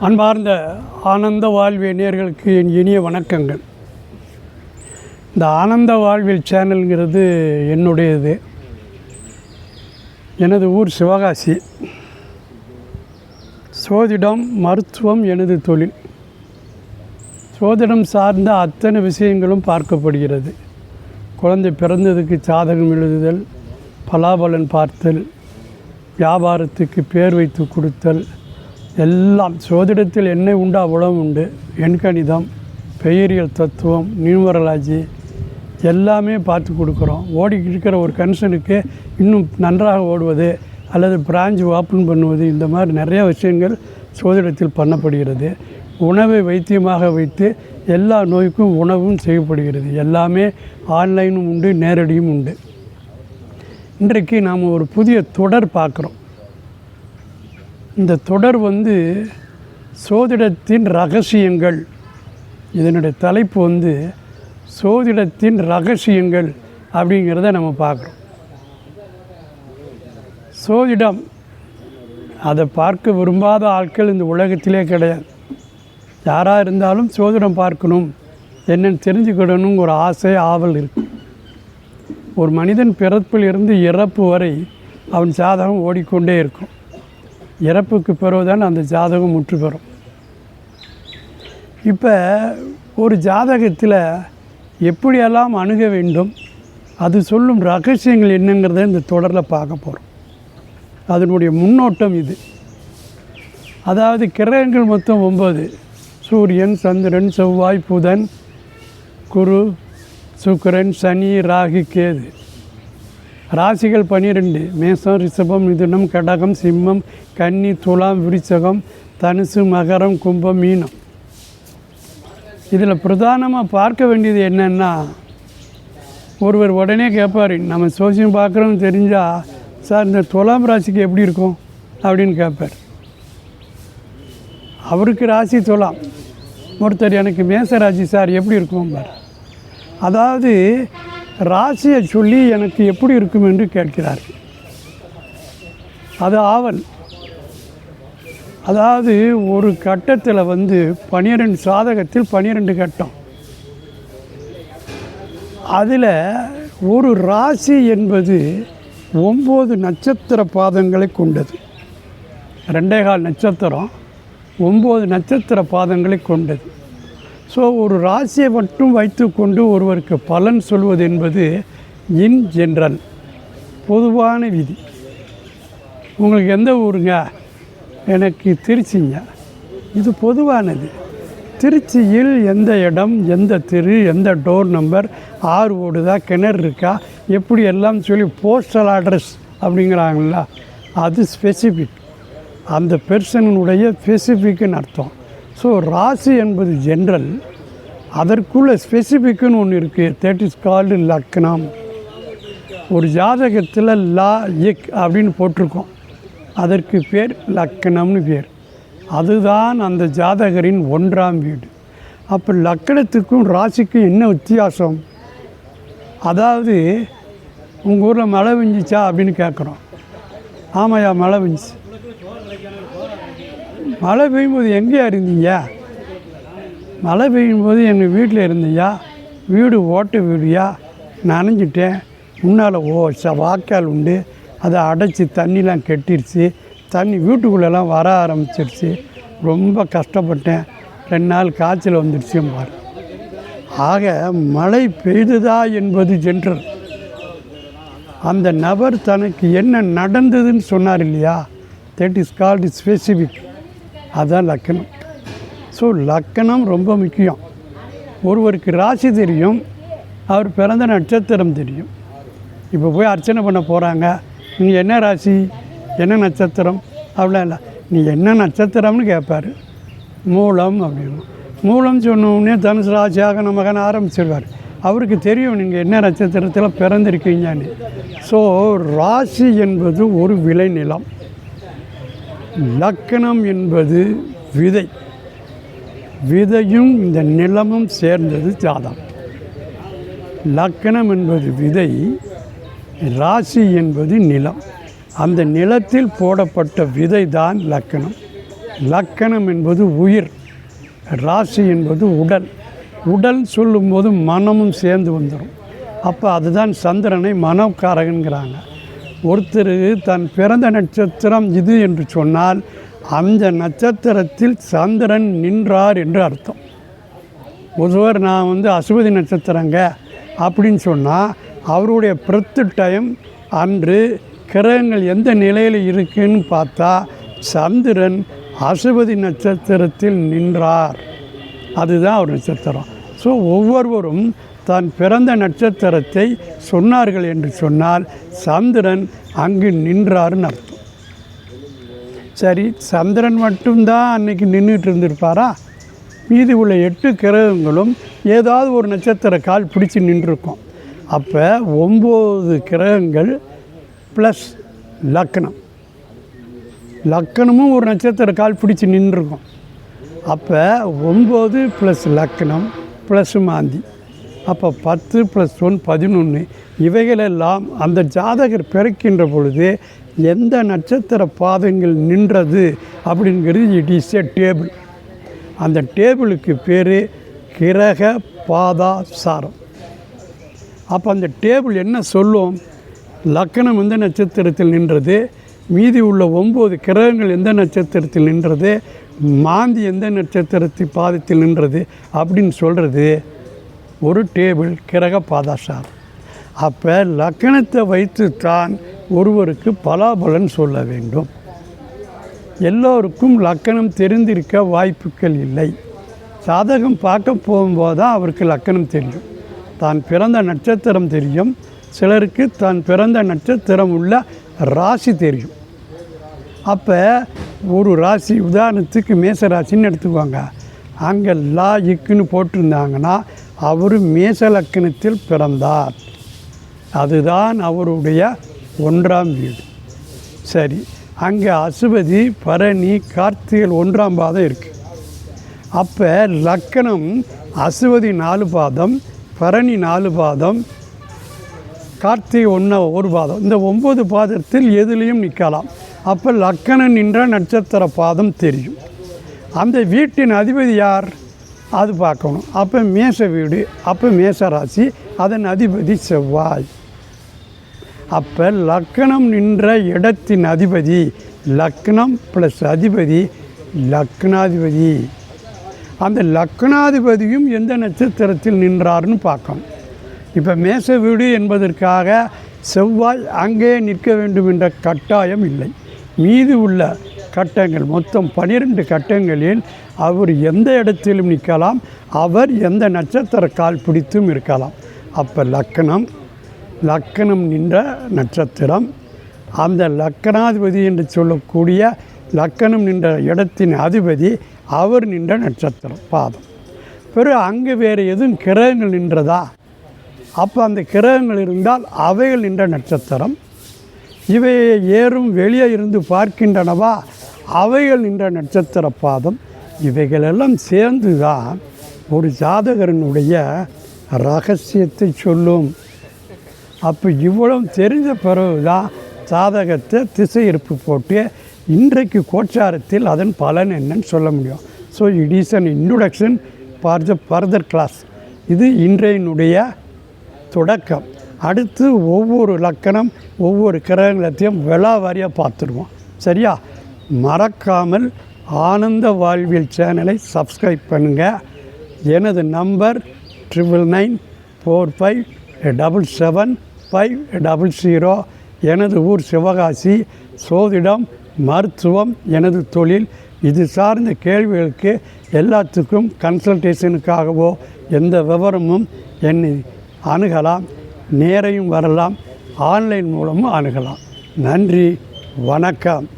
அன்பார்ந்த ஆனந்த வாழ்விய நேர்களுக்கு என் இனிய வணக்கங்கள். இந்த ஆனந்த வாழ்வியல் சேனல்ங்கிறது என்னுடையது. எனது ஊர் சிவகாசி. சோதிடம் மருத்துவம் எனது தொழில். சோதிடம் சார்ந்த அத்தனை விஷயங்களும் பார்க்கப்படுகிறது. குழந்தை பிறந்ததுக்கு சாதகம் எழுதுதல் பலாபலன் பார்த்தல் வியாபாரத்துக்கு பேர் வைத்து கொடுத்தல் எல்லாம் சோதிடத்தில் என்ன உண்டா உளம் உண்டு. எண்கணிதம் பெயரியல் தத்துவம் நியூமரலாஜி எல்லாமே பார்த்து கொடுக்குறோம். ஓடிக்கிட்டு இருக்கிற ஒரு கன்சனுக்கு இன்னும் நன்றாக ஓடுவது அல்லது பிரான்ச் ஓப்பன் பண்ணுவது இந்த மாதிரி நிறைய விஷயங்கள் சோதிடத்தில் பண்ணப்படுகிறது. உணவை வைத்தியமாக வைத்து எல்லா நோய்க்கும் உணவும் செய்யப்படுகிறது. எல்லாமே ஆன்லைனும் உண்டு நேரடியும் உண்டு. இன்றைக்கு நாம் ஒரு புதிய தொடர் பார்க்குறோம். இந்த தொடர் வந்து சோதிடத்தின் ரகசியங்கள். இதனுடைய தலைப்பு வந்து சோதிடத்தின் ரகசியங்கள் அப்படிங்கிறத நம்ம பார்க்குறோம். சோதிடம் அதை பார்க்க விரும்பாத ஆட்கள் இந்த உலகத்திலே கிடையாது. யாராக இருந்தாலும் சோதிடம் பார்க்கணும். என்னென்னு தெரிஞ்சுக்கிடணும் ஒரு ஆசை ஆவல் இருக்கு. ஒரு மனிதன் பிறப்பில் இருந்து இறப்பு வரை அவன் சாதகம் ஓடிக்கொண்டே இருக்கும். இறப்புக்கு பிறகுதான் அந்த ஜாதகம் முற்று பெறும். இப்போ ஒரு ஜாதகத்தில் எப்படியெல்லாம் அணுக வேண்டும் அது சொல்லும் ரகசியங்கள் என்னங்கிறத இந்த தொடரில் பார்க்க போகிறோம் அதனுடைய முன்னோட்டம் இது. அதாவது கிரகங்கள் மொத்தம் ஒம்பது சூரியன் சந்திரன் செவ்வாய் புதன் குரு சுக்கிரன் சனி ராகு கேது. ராசிகள் பன்னிரெண்டு மேசம் ரிஷபம் மிதுனம் கடகம் சிம்மம் கன்னி துலாம் விருச்சகம் தனுசு மகரம் கும்பம் மீனம். இதில் பிரதானமாக பார்க்க வேண்டியது என்னென்னா ஒருவர் உடனே கேட்பார் நம்ம சோசியம் பார்க்குறோம்னு தெரிஞ்சால் சார் இந்த துலாம் ராசிக்கு எப்படி இருக்கும்? அப்படின்னு கேட்பார். அவருக்கு ராசி துலாம். ஒருத்தர் எனக்கு மேச ராசி சார் எப்படி இருக்கும் பார் அதாவது ராசியை சொல்லி எனக்கு எப்படி இருக்கும் என்று கேட்கிறார். அது ஆவல். அதாவது ஒரு கட்டத்தில் வந்து பனிரெண்டு சாதகத்தில் பனிரெண்டு கட்டம். அதில் ஒரு ராசி என்பது ஒம்பது நட்சத்திர பாதங்களை கொண்டது. ரெண்டே கால் நட்சத்திரம் ஒம்பது நட்சத்திர பாதங்களை கொண்டது. ஸோ ஒரு ராசியை மட்டும் வைத்துக்கொண்டு ஒருவருக்கு பலன் சொல்வது என்பது இன் ஜென்ரல் பொதுவான விதி. உங்களுக்கு எந்த ஊருங்க? எனக்கு திருச்சிங்க. இது பொதுவானது. திருச்சியில் எந்த இடம் எந்த தெரு எந்த டோர் நம்பர் ஆறு ஓடுதா கிணறு இருக்கா எப்படி எல்லாம் சொல்லி போஸ்டல் அட்ரஸ் அப்படிங்கிறாங்களா அது ஸ்பெசிஃபிக் அந்த பெர்சனுடைய ஸ்பெசிஃபிக்குன்னு அர்த்தம். ஸோ ராசி என்பது ஜென்ரல் அதற்குள்ளே ஸ்பெசிஃபிக்குன்னு ஒன்று இருக்குது தேட் இஸ் கால்டு லக்னம். ஒரு ஜாதகத்தில் லா இக் அப்படின்னு போட்டிருக்கோம். அதற்கு பேர் லக்கணம்னு பேர். அதுதான் அந்த ஜாதகரின் ஒன்றாம் வீடு. அப்போ லக்கணத்துக்கும் ராசிக்கும் என்ன வித்தியாசம்? அதாவது உங்கள் ஊரில் மழை பெஞ்சிச்சா அப்படின்னு கேட்குறோம் ஆமாய்யா மழை விஞ்சிச்சு மழை பெய்யும்போது எங்கேயா இருந்தீங்க? மழை பெய்யும்போது எங்கள் வீட்டில் இருந்தீங்க வீடு ஓட்ட வீடியா? நனைஞ்சிட்டேன். முன்னால் ஓ ச வாய்க்கால் உண்டு. அதை அடைச்சி தண்ணிலாம் கெட்டிருச்சு. தண்ணி வீட்டுக்குள்ளெல்லாம் வர ஆரம்பிச்சிருச்சு. ரொம்ப கஷ்டப்பட்டேன். ரெண்டு நாள் காய்ச்சல் வந்துடுச்சு பாரு. ஆக மழை பெய்ததா என்பது ஜென்ரல். அந்த நபர் தனக்கு என்ன நடந்ததுன்னு சொன்னார் இல்லையா? தட் இஸ் கால்டு ஸ்பெசிஃபிக் அதுதான் லக்கணம். ஸோ லக்கணம் ரொம்ப முக்கியம். ஒருவருக்கு ராசி தெரியும் அவர் பிறந்த நட்சத்திரம் தெரியும். இப்போ போய் அர்ச்சனை பண்ண போகிறாங்க நீங்கள் என்ன ராசி? என்ன நட்சத்திரம்? அப்படிலாம் இல்லை. நீ என்ன நட்சத்திரம்னு கேட்பார் மூலம் அப்படின்னு மூலம் சொன்ன உடனே தனுசு ராசியாக நமகன் ஆரம்பிச்சிருவார். அவருக்கு தெரியும் நீங்கள் என்ன நட்சத்திரத்தில் பிறந்திருக்கீங்கன்னு. ஸோ ராசி என்பது ஒரு விளைநிலம். லக்கணம் என்பது விதை. விதையும் இந்த நிலமும் சேர்ந்தது ஜாதகம். லக்கணம் என்பது விதை ராசி என்பது நிலம். அந்த நிலத்தில் போடப்பட்ட விதை தான் லக்கணம். லக்கணம் என்பது உயிர் ராசி என்பது உடல். உடல் சொல்லும்போது மனமும் சேர்ந்து வந்துடும் அப்போ அதுதான் சந்திரனை மனக்காரகன்கிறாங்க ஒருத்தர் தன் பிறந்த நட்சத்திரம் இது என்று சொன்னால் அந்த நட்சத்திரத்தில் சந்திரன் நின்றார் என்று அர்த்தம். ஒருவர் நான் வந்து அசுவதி நட்சத்திரங்க அப்படின்னு சொன்னால் அவருடைய பிரத்து டைம் அன்று கிரகங்கள் எந்த நிலையில் இருக்குன்னு பார்த்தா சந்திரன் அசுவதி நட்சத்திரத்தில் நின்றார். அதுதான் அவர் நட்சத்திரம். ஸோ ஒவ்வொருவரும் தான் பிறந்த நட்சத்திரத்தை சொன்னார்கள் என்று சொன்னால் சந்திரன் அங்கு நின்றார்னு அர்த்தம். சரி சந்திரன் மட்டும்தான் அன்னைக்கு நின்றுட்டு இருந்திருப்பாரா? மீதி உள்ள எட்டு கிரகங்களும் ஏதாவது ஒரு நட்சத்திர கால் பிடிச்சி நின்றுருக்கும். அப்போ ஒம்பது கிரகங்கள் ப்ளஸ் லக்னம். லக்கணமும் ஒரு நட்சத்திர கால் பிடிச்சி நின்றுருக்கும். அப்போ ஒம்பது ப்ளஸ் லக்னம் ப்ளஸ் மாந்தி. அப்போ பத்து ப்ளஸ் ஒன் பதினொன்று இவைகளெல்லாம் அந்த ஜாதகர் பிறக்கின்ற பொழுது எந்த நட்சத்திர பாதங்கள் நின்றது அப்படிங்கிறது இட் இஸ் எ டேபிள் அந்த டேபிளுக்கு பேர் கிரக பாதாசாரம் அப்போ அந்த டேபிள் என்ன சொல்லும்? லக்கணம் எந்த நட்சத்திரத்தில் நின்றது? மீதி உள்ள ஒம்பது கிரகங்கள் எந்த நட்சத்திரத்தில் நின்றது? மாந்தி எந்த நட்சத்திரத்தில் பாதத்தில் நின்றது அப்படின்னு சொல்கிறது ஒரு டேபிள் கிரக பாதாசாரம் அப்போ லக்கணத்தை வைத்துத்தான் ஒருவருக்கு பலாபலன் சொல்ல வேண்டும். எல்லோருக்கும் லக்கணம் தெரிந்திருக்க வாய்ப்புகள் இல்லை. சாதகம் பார்க்க போகும்போது தான் அவருக்கு லக்கணம் தெரியும். தான் பிறந்த நட்சத்திரம் தெரியும். சிலருக்கு தான் பிறந்த நட்சத்திரம் உள்ள ராசி தெரியும். அப்போ ஒரு ராசி உதாரணத்துக்கு மேச ராசின்னு எடுத்துக்குவாங்க அங்கே லா இக்குன்னு போட்டிருந்தாங்கன்னா அவர் மேச லக்கணத்தில் பிறந்தார். அதுதான் அவருடைய ஒன்றாம் வீடு. சரி அங்கே அசுபதி பரணி கார்த்திகை ஒன்றாம் பாதம் இருக்குது அப்போ லக்கணம் அசுவதி நாலு பாதம் பரணி நாலு பாதம் கார்த்திகை ஒன்று ஒரு பாதம். இந்த ஒம்பது பாதத்தில் எதுலேயும் நிற்கலாம். அப்போ லக்கணம் நின்ற நட்சத்திர பாதம் தெரியும். அந்த வீட்டின் அதிபதி யார்? அது பார்க்கணும். அப்போ மேச வீடு அப்போ மேச ராசி அதன் அதிபதி செவ்வாய். அப்போ லக்கணம் நின்ற இடத்தின் அதிபதி லக்னம் ப்ளஸ் அதிபதி லக்னாதிபதி. அந்த லக்னாதிபதியும் எந்த நட்சத்திரத்தில் நின்றார்னு பார்க்கணும். இப்போ மேச வீடு என்பதற்காக செவ்வாய் அங்கே நிற்க வேண்டும் என்ற கட்டாயம் இல்லை. மீது உள்ள கட்டங்கள் மொத்தம் பனிரெண்டு கட்டங்களில் அவர் எந்த இடத்திலும் நிற்கலாம் அவர் எந்த நட்சத்திர கால் பிடித்தும் இருக்கலாம். அப்போ லக்கணம் லக்கணம் நின்ற நட்சத்திரம். அந்த லக்கணாதிபதி என்று சொல்லக்கூடிய லக்கணம் நின்ற இடத்தின் அதிபதி அவர் நின்ற நட்சத்திரம் பாதம். பிறகு அங்கே வேறு எதுவும் கிரகங்கள் நின்றதா? அப்போ அந்த கிரகங்கள் இருந்தால் அவைகள் நின்ற நட்சத்திரம். இவை ஏறும் வெளியே இருந்து பார்க்கின்றனவா? அவைகள் நின்ற நட்சத்திர பாதம் இவைகளெல்லாம் சேர்ந்து தான் ஒரு ஜாதகரனுடைய ரகசியத்தை சொல்லும். அப்போ இவ்வளவு தெரிஞ்ச பிறகு தான் ஜாதகத்தை திசையிருப்பு போட்டு இன்றைக்கு கோச்சாரத்தில் அதன் பலன் என்னன்னு சொல்ல முடியும். So it is an introduction for the further class இது இன்றையினுடைய தொடக்கம். அடுத்து ஒவ்வொரு லக்கணம் ஒவ்வொரு கிரகங்களத்தையும் விழா வாரியாக பார்த்துருவோம். சரியா? மறக்காமல் ஆனந்த வாழ்வியல் சேனலை சப்ஸ்கிரைப் பண்ணுங்கள் எனது number triple nine four five double seven five double zero எனது ஊர் சிவகாசி. சோதிடம் மருத்துவம் எனது தொழில். இது சார்ந்த கேள்விகளுக்கு எல்லாத்துக்கும் கன்சல்டேஷனுக்காகவோ எந்த விவரமும் என்னை அணுகலாம். நேரையும் வரலாம். ஆன்லைன் மூலமும் அணுகலாம். நன்றி. வணக்கம்.